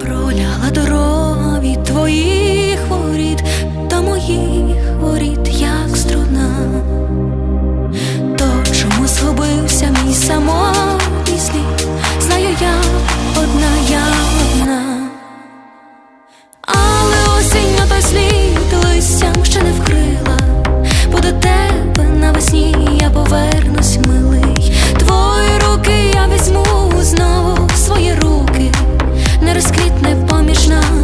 Проляла дорога можно